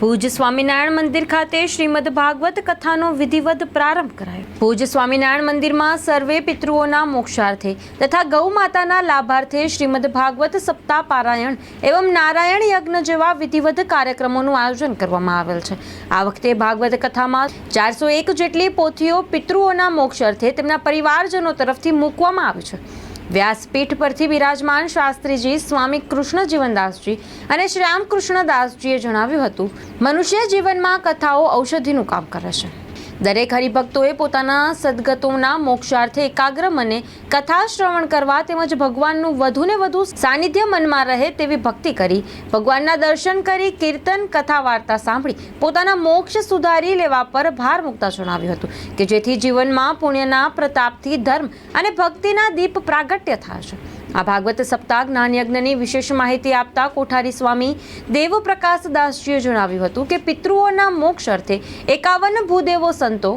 ભુજ સ્વામિનારાયણ મંદિર ખાતે શ્રીમદ ભાગવત કથાનો વિધિવત પ્રારંભ કરાયો. ભુજ સ્વામિનારાયણ મંદિરમાં સર્વે પિતૃઓના મોક્ષાર્થે તથા ગૌ માતાના લાભાર્થે શ્રીમદ ભાગવત સપ્તાહ પારાયણ એવં નારાયણ યજ્ઞ જેવા વિધિવત કાર્યક્રમોનું આયોજન કરવામાં આવેલ છે. આ વખતે ભાગવત કથામાં ચારસો એક જેટલી પોથીઓ પિતૃઓના મોક્ષાર્થે તેમના પરિવારજનો તરફથી મૂકવામાં આવી છે. વ્યાસપીઠ પરથી બિરાજમાન શાસ્ત્રીજી સ્વામી કૃષ્ણ જીવનદાસજી અને શ્રી રામકૃષ્ણદાસજીએ જણાવ્યું હતું, મનુષ્ય જીવનમાં કથાઓ ઔષધિનું કામ કરે છે. દરેક હરિભક્તોએ પોતાના સદગતોના મોક્ષાર્થે એકાગ્ર મને કથા શ્રવણ કરવા તેમજ ભગવાનનું વધુને વધુ સાનિધ્ય મનમાં રહે તેવી ભક્તિ કરી, ભગવાનના દર્શન કરી, કીર્તન કથા વાર્તા સાંભળી, પોતાના મોક્ષ સુધારી લેવા પર ભાર મૂકતા જણાવ્યું હતું કે જેથી જીવનમાં પુણ્યના પ્રતાપથી ધર્મ અને ભક્તિના દીપ પ્રાગટ્ય છે. આ ભાગવત સપ્તાહ જ્ઞાન યજ્ઞની વિશેષ માહિતી આપતા કોઠારી સ્વામી દેવપ્રકાશ દાસજીએ જણાવ્યું હતું કે પિતૃઓના મોક્ષ અર્થે એકાવન ભૂદેવો સંતો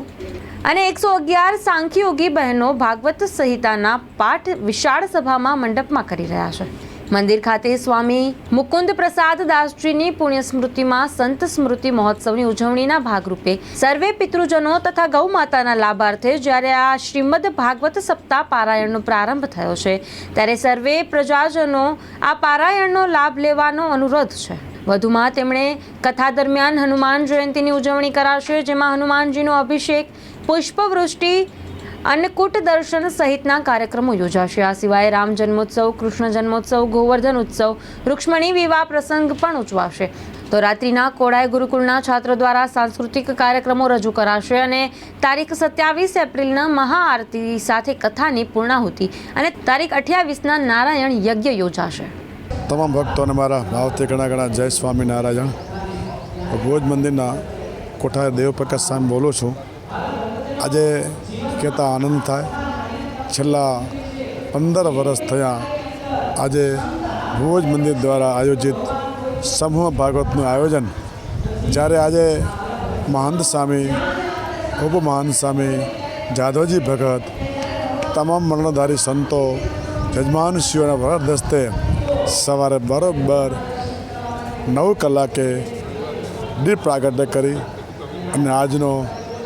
અને એકસો અગિયાર સાંખ્યોગી બહેનો ભાગવત સંહિતાના પાઠ વિશાળ સભામાં મંડપમાં કરી રહ્યા છે. મંદિર ખાતે સ્વામી મુકુંદ પ્રસાદ દાસજીની પુણ્ય સ્મૃતિમાં સંત સ્મૃતિ મહોત્સવની ઉજવણીના ભાગરૂપે સર્વે પિતૃજનો તથા ગૌ માતાના લાભાર્થે જ્યારે આ શ્રીમદ ભાગવત સપ્તાહ પારાયણનો પ્રારંભ થયો છે, ત્યારે સર્વે પ્રજાજનો આ પારાયણનો લાભ લેવાનો અનુરોધ છે. વધુમાં તેમણે કથા દરમિયાન હનુમાન જયંતીની ઉજવણી કરાશે, જેમાં હનુમાનજીનો અભિષેક, પુષ્પવૃષ્ટિ અન્નકૂટ દર્શન સહિતના કાર્યક્રમો યોજાશે. આ સિવાય રામ જન્મોત્સવ, કૃષ્ણ જન્મોત્સવ, ગોવર્ધન ઉત્સવ, રૂક્ષ્મણી વિવાહ પ્રસંગ પણ ઉજવાશે. તો રાત્રિના કોડાય ગુરુકુળના છાત્રો દ્વારા સાંસ્કૃતિક કાર્યક્રમો રજૂ કરાશે અને તારીખ સત્યાવીસ એપ્રિલના મહાઆરતી સાથે કથાની પૂર્ણાહુતિ અને તારીખ અઠ્યાવીસના નારાયણ યજ્ઞ યોજાશે. તમામ ભક્તોને મારા ભાવથી ઘણા ઘણા જય સ્વામિનારાયણ ભોજ મંદિરના કોઠાર દેવપ્રકાશ સામે બોલું છું. આજે કહેતા આનંદ થાય. છેલ્લા પંદર વર્ષ થયા આજે ભુજ મંદિર દ્વારા આયોજિત સમૂહ ભાગવતનું આયોજન. જ્યારે આજે મહંત સ્વામી, ઉપમહંત સ્વામી જાદવજી ભગત, તમામ મરણધારી સંતો યજમાનશ્રીઓના વરદ દસ્તે સવારે બરોબર નવ કલાકે દીપ પ્રાગટ્ય કરી અને આજનો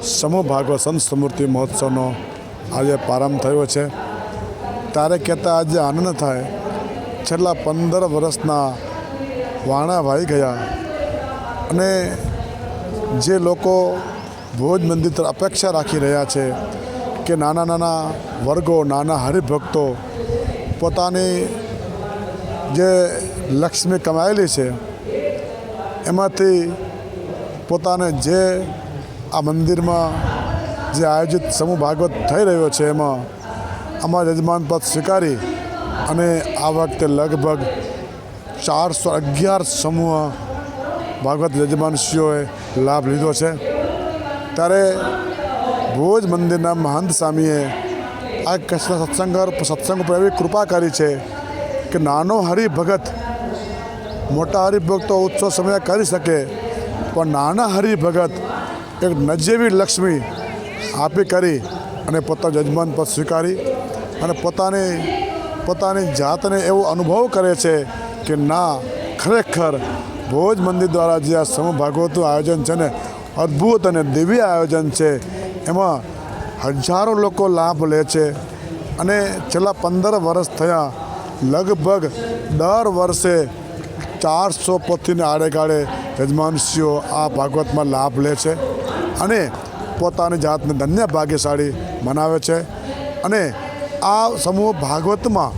સમૂહ ભાગવત સંત સ્મૃતિ મહોત્સવનો આજે પ્રારંભ થયો છે. ત્યારે કહેતા આજે આનંદ થાય. છેલ્લા પંદર વર્ષના વાણા વાઈ ગયા. અને જે લોકો ભોજ મંદિર તરફ અપેક્ષા રાખી રહ્યા છે કે નાના નાના વર્ગો, નાના હરિભક્તો પોતાની જે લક્ષ્મી કમાયેલી છે, એમાંથી પોતાને જે આ મંદિરમાં જે આયોજિત સમૂહ ભાગવત થઈ રહ્યો છે, એમાં અમારા યજમાન પદ સ્વીકારી અને આ વખતે લગભગ ચારસો અગિયાર સમૂહ ભાગવત યજમાનશ્રીઓએ લાભ લીધો છે. ત્યારે ભોજ મંદિરના મહંત સ્વામીએ આ કચ્છના સત્સંગ સત્સંગ ઉપર એવી કૃપા કરી છે કે નાનો હરિભગત, મોટા હરિભક્તો ઉત્સવ સમય કરી શકે, પણ નાના હરિભગત એક નજીવી લક્ષ્મી આપી કરી અને પોતાનું યજમાન પદ સ્વીકારી અને પોતાની પોતાની જાતને એવો અનુભવ કરે છે કે ના, ખરેખર ભોજ મંદિર દ્વારા જે આ સમૂહ ભાગવતનું આયોજન છે ને, અદ્ભુત અને દિવ્ય આયોજન છે, એમાં હજારો લોકો લાભ લે છે અને છેલ્લા પંદર વર્ષ થયા લગભગ દર વર્ષે ચારસો પોથીને આડેગાળે યજમાનશ્રીઓ આ ભાગવતમાં લાભ લે છે. અને પોતાની જાતને ધન્ય ભાગ્યશાળી મનાવે છે. અને આ સમૂહ ભાગવતમાં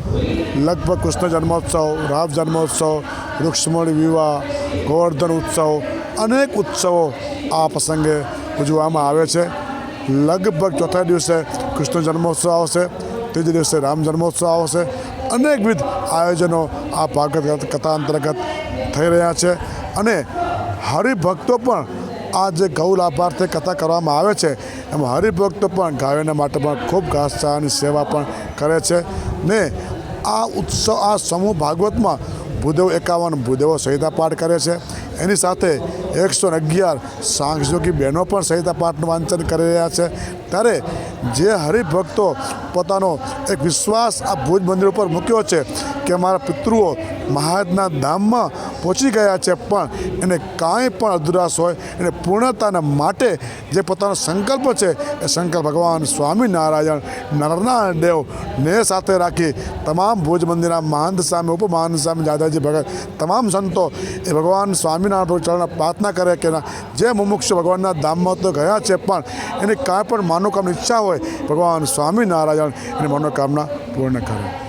લગભગ કૃષ્ણ જન્મોત્સવ, રામ જન્મોત્સવ, રૂક્ષ્મણી વિવાહ, ગોવર્ધન ઉત્સવ અનેક ઉત્સવો આ પ્રસંગે ઉજવવામાં આવે છે. લગભગ ચોથા દિવસે કૃષ્ણ જન્મોત્સવ આવશે, ત્રીજે દિવસે રામ જન્મોત્સવ આવશે. અનેકવિધ આયોજનો આ ભાગવત કથા અંતર્ગત થઈ રહ્યા છે. અને હરિભક્તો પણ આ જે ગૌ લાભાર્થે કથા કરવામાં આવે છે, એમાં હરિભક્તો પણ ગાયોના માટે પણ ખૂબ ઘાસચારાની સેવા પણ કરે છે. ને આ ઉત્સવ, આ સમૂહ ભાગવતમાં ભૂદેવ એકાવન ભૂદેવો સહિતા પાઠ કરે છે. એની સાથે એકસો અગિયાર સાંખયોગી બહેનો પણ સહિતા પાઠનું વાંચન કરી રહ્યા છે. ત્યારે જે હરિભક્તો પોતાનો એક વિશ્વાસ આ ભુજ મંદિર ઉપર મૂક્યો છે કે મારા પિતૃઓ મહારાજના ધામમાં પહોંચી ગયા છે, પણ એને કાંઈ પણ અધુરાશ હોય, એને પૂર્ણતાના માટે જે પોતાનો સંકલ્પ છે, એ સંકલ્પ ભગવાન સ્વામિનારાયણ નરનારાયણ દેવ ને સાથે રાખી તમામ ભુજ મંદિરના મહંત સ્વામી ઉપમહંત સ્વામી, દાદાજી ભગત, તમામ સંતો એ ભગવાન સ્વામિનારાયણ ચરણ પ્રાર્થના કરે કે જે મુમુક્ષ ભગવાનના ધામમાં તો ગયા છે, પણ એની કાંઈ પણ મનોકામની, ઈચ્છા હોય, ભગવાન સ્વામિનારાયણ એની મનોકામના પૂર્ણ કરે.